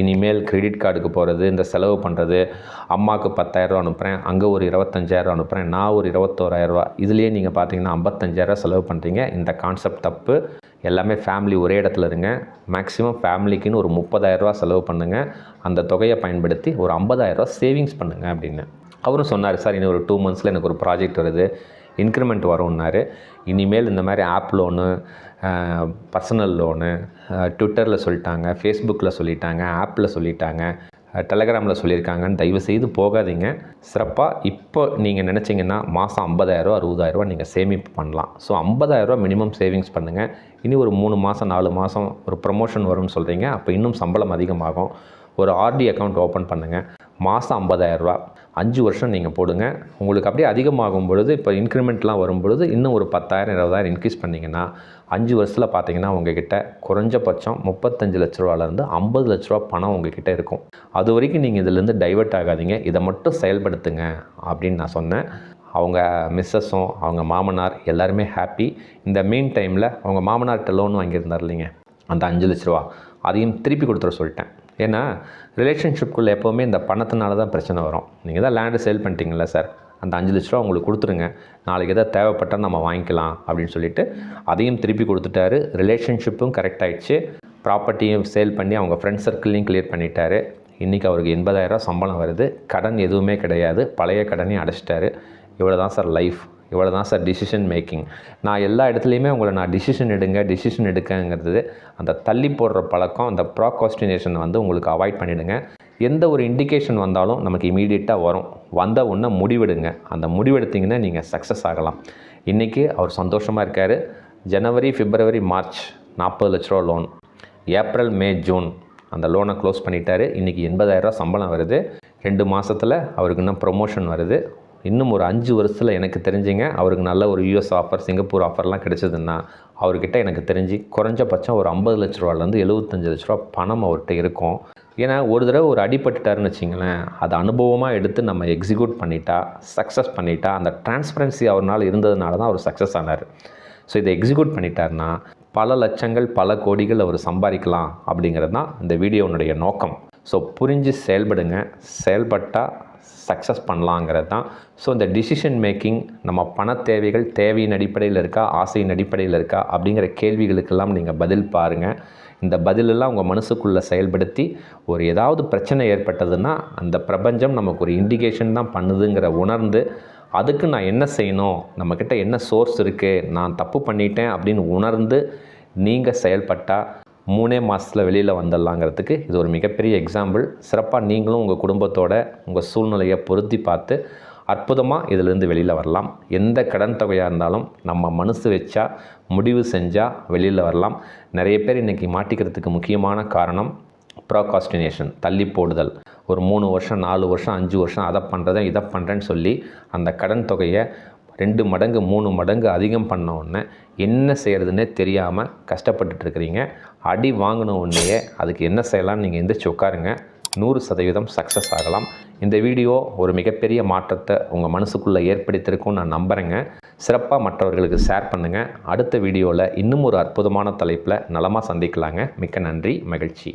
Speaker 1: இனிமேல் கிரெடிட் கார்டுக்கு போகிறது இந்த செலவு பண்ணுறது அம்மாவுக்கு பத்தாயிரரூவா அனுப்புகிறேன் அங்கே ஒரு இருபத்தஞ்சாயிரம் அனுப்புகிறேன் நான் ஒரு இருபத்தோராயிரரூவா இதுலேயே நீங்கள் பார்த்தீங்கன்னா ஐம்பத்தஞ்சாயிரரூவா செலவு பண்ணுறீங்க இந்த கான்செப்ட் தப்பு. எல்லாமே ஃபேமிலி ஒரே இடத்துல இருங்க. மேக்ஸிமம் ஃபேமிலிக்குன்னு ஒரு முப்பதாயிரரூவா செலவு பண்ணுங்கள் அந்த தொகையை பயன்படுத்தி ஒரு ஐம்பதாயிரரூவா சேவிங்ஸ் பண்ணுங்கள் அப்படின்னு. அவரும் சொன்னார் சார் இன்னும் ஒரு டூ மந்த்ஸில் எனக்கு ஒரு ப்ராஜெக்ட் வருது. இன்க்ரிமெண்ட் வரும்னாரு. இனிமேல் இந்த மாதிரி ஆப் லோனு பர்சனல் லோனு ட்விட்டரில் சொல்லிட்டாங்க ஃபேஸ்புக்கில் சொல்லிட்டாங்க ஆப்பில் சொல்லிட்டாங்க டெலகிராமில் சொல்லியிருக்காங்கன்னு தயவு செய்து போகாதீங்க. சிறப்பாக இப்போ நீங்கள் நினச்சிங்கன்னா மாதம் ஐம்பதாயிரரூவா அறுபதாயிரரூவா நீங்கள் சேமிப்பு பண்ணலாம். ஸோ ஐம்பதாயிரரூவா மினிமம் சேவிங்ஸ் பண்ணுங்கள் இனி ஒரு மூணு மாதம் நாலு மாதம் ஒரு ப்ரமோஷன் வரும்னு சொல்கிறீங்க அப்போ இன்னும் சம்பளம் அதிகமாகும். ஒரு ஆர்டி அக்கௌண்ட் ஓப்பன் பண்ணுங்கள் மாதம் ஐம்பதாயிரரூவா அஞ்சு வருஷம் நீங்கள் போடுங்க. உங்களுக்கு அப்படியே அதிகமாகும் பொழுது இப்போ இன்க்ரிமெண்ட்லாம் வரும் பொழுது இன்னும் ஒரு பத்தாயிரம் இருபதாயிரம் இன்க்ரீஸ் பண்ணிங்கன்னா அஞ்சு வருஷத்தில் பார்த்தீங்கன்னா உங்ககிட்ட குறைஞ்சபட்சம் முப்பத்தஞ்சு லட்ச ரூபாலேருந்து ஐம்பது லட்ச ரூபா பணம் உங்ககிட்ட இருக்கும். அது வரைக்கும் நீங்கள் இதிலேருந்து டைவர்ட் ஆகாதீங்க. இதை மட்டும் செயல்படுத்துங்க அப்படின்னு நான் சொன்னேன். அவங்க மிஸ்ஸஸும் அவங்க மாமனார் எல்லாருமே ஹாப்பி இந்த மெயின் டைமில் அவங்க மாமனார்கிட்ட லோன் வாங்கியிருந்தார் இல்லைங்க. அந்த அஞ்சு லட்ச ரூபா. அதையும் திருப்பி கொடுத்துட சொல்லிட்டேன். ஏன்னா ரிலேஷன்ஷிப்குள்ளே எப்போவுமே இந்த பணத்தினால தான் பிரச்சனை வரும். நீங்கள் தான் லேண்டு சேல் பண்ணிட்டீங்களா சார் அந்த அஞ்சு லட்ச ரூபா உங்களுக்கு கொடுத்துருங்க. நாளைக்கு எதாவது தேவைப்பட்டால் நம்ம வாங்கிக்கலாம் அப்படின்னு சொல்லிட்டு அதையும் திருப்பி கொடுத்துட்டாரு. ரிலேஷன்ஷிப்பும் கரெக்ட் ஆகிடுச்சு ப்ராப்பர்ட்டியும் சேல் பண்ணி அவங்க ஃப்ரெண்ட் சர்க்கிளையும் கிளியர் பண்ணிட்டாரு. இன்றைக்கி அவருக்கு எண்பதாயிரம் சம்பளம் வருது. கடன் எதுவுமே கிடையாது. பழைய கடனையும் அடைச்சிட்டாரு. இவ்வளோ தான் சார் லைஃப் இவ்வளோ தான் சார் டிசிஷன் மேக்கிங் நான் எல்லா இடத்துலையுமே உங்களை நான் டிசிஷன் எடுங்க டிசிஷன் எடுக்கங்கிறது அந்த தள்ளி போடுற பழக்கம் அந்த ப்ராகாஸ்டினேஷன் வந்து உங்களுக்கு அவாய்ட் பண்ணிவிடுங்க எந்த ஒரு இண்டிகேஷன் வந்தாலும் நமக்கு இமீடியட்டாக வரும். வந்த ஒன்று முடிவெடுங்க. அந்த முடிவெடுத்தீங்கன்னா நீங்கள் சக்ஸஸ் ஆகலாம். இன்றைக்கி அவர் சந்தோஷமாக இருக்கார். ஜனவரி பிப்ரவரி மார்ச் நாற்பது லட்ச ரூபா லோன் ஏப்ரல் மே ஜூன் அந்த லோனை க்ளோஸ் பண்ணிட்டாரு. இன்றைக்கி எண்பதாயிரரூவா சம்பளம் வருது. ரெண்டு மாதத்தில் அவருக்கு இன்னும் ப்ரொமோஷன் வருது. இன்னும் ஒரு அஞ்சு வருஷத்தில் எனக்கு தெரிஞ்சுங்க. அவருக்கு நல்ல ஒரு யூஎஸ் ஆஃபர் சிங்கப்பூர் ஆஃபர்லாம் கிடைச்சதுன்னா அவர்கிட்ட எனக்கு தெரிஞ்சு குறைஞ்சபட்சம் ஒரு ஐம்பது லட்ச ரூபாலேருந்து எழுபத்தஞ்சு லட்ச ரூபா பணம் அவர்கிட்ட இருக்கும். ஏன்னா ஒரு தடவை ஒரு அடிபட்டுட்டாருன்னு வச்சிங்களேன் அதை அனுபவமாக எடுத்து நம்ம எக்ஸிக்யூட் பண்ணிட்டா சக்ஸஸ் பண்ணிட்டா அந்த டிரான்ஸ்பரன்சி அவர்னால் இருந்ததுனால தான் அவர் சக்ஸஸ் ஆனார். ஸோ இதை எக்ஸிக்யூட் பண்ணிட்டாருன்னா பல லட்சங்கள் பல கோடிகள் அவர் சம்பாதிக்கலாம் அப்படிங்கிறது தான் இந்த வீடியோனுடைய நோக்கம். ஸோ புரிஞ்சு செயல்படுங்க செயல்பட்டால் சக்ஸஸ் பண்ணலாங்கிறது தான். ஸோ இந்த டிசிஷன் மேக்கிங் நம்ம பண தேவைகள் தேவையின் அடிப்படையில் இருக்கா ஆசையின் அடிப்படையில் இருக்கா அப்படிங்கிற கேள்விகளுக்கெல்லாம் நீங்கள் பதில் பாருங்கள் இந்த பதிலெல்லாம் உங்கள் மனசுக்குள்ளே செயல்படுத்தி ஒரு ஏதாவது பிரச்சனை ஏற்பட்டதுன்னா அந்த பிரபஞ்சம் நமக்கு ஒரு இண்டிகேஷன் தான் பண்ணுதுங்கிற உணர்ந்து அதுக்கு நான் என்ன செய்யணும்? நம்மக்கிட்ட என்ன சோர்ஸ் இருக்குது நான் தப்பு பண்ணிட்டேன் அப்படின்னு உணர்ந்து நீங்கள் செயல்பட்டால் மூணே மாதத்தில் வெளியில் வந்துடலாங்கிறதுக்கு இது ஒரு மிகப்பெரிய எக்ஸாம்பிள் சிறப்பாக நீங்களும் உங்கள் குடும்பத்தோட உங்கள் சூழ்நிலையை பொருத்தி பார்த்து அற்புதமாக இதிலிருந்து வெளியில் வரலாம். எந்த கடன் தொகையாக இருந்தாலும் நம்ம மனசு வச்சா முடிவு செஞ்சால் வெளியில் வரலாம். நிறைய பேர் இன்றைக்கி மாட்டிக்கிறதுக்கு முக்கியமான காரணம் ப்ராகாஸ்டினேஷன் தள்ளி போடுதல். ஒரு மூணு வருஷம் நாலு வருஷம் அஞ்சு வருஷம் அதை பண்ணுறதை இதை பண்ணுறேன்னு சொல்லி அந்த கடன் தொகையை ரெண்டு மடங்கு மூணு மடங்கு அதிகம் பண்ண உடனே என்ன செய்கிறதுனே தெரியாமல் கஷ்டப்பட்டுட்டு இருக்கிறீங்க. அடி வாங்கின உடனேயே அதுக்கு என்ன செய்யலாம்னு நீங்கள் எந்திரிச்சு உட்காருங்க. நூறு சதவீதம் சக்ஸஸ் ஆகலாம். இந்த வீடியோ ஒரு மிகப்பெரிய மாற்றத்தை உங்கள் மனசுக்குள்ளே ஏற்படுத்தியிருக்கும்னு நான் நம்புகிறேங்க சிறப்பாக மற்றவர்களுக்கு ஷேர் பண்ணுங்கள் அடுத்த வீடியோவில் இன்னும் ஒரு அற்புதமான தலைப்பில் நலமாக சந்திக்கலாங்க. மிக்க நன்றி. மகிழ்ச்சி.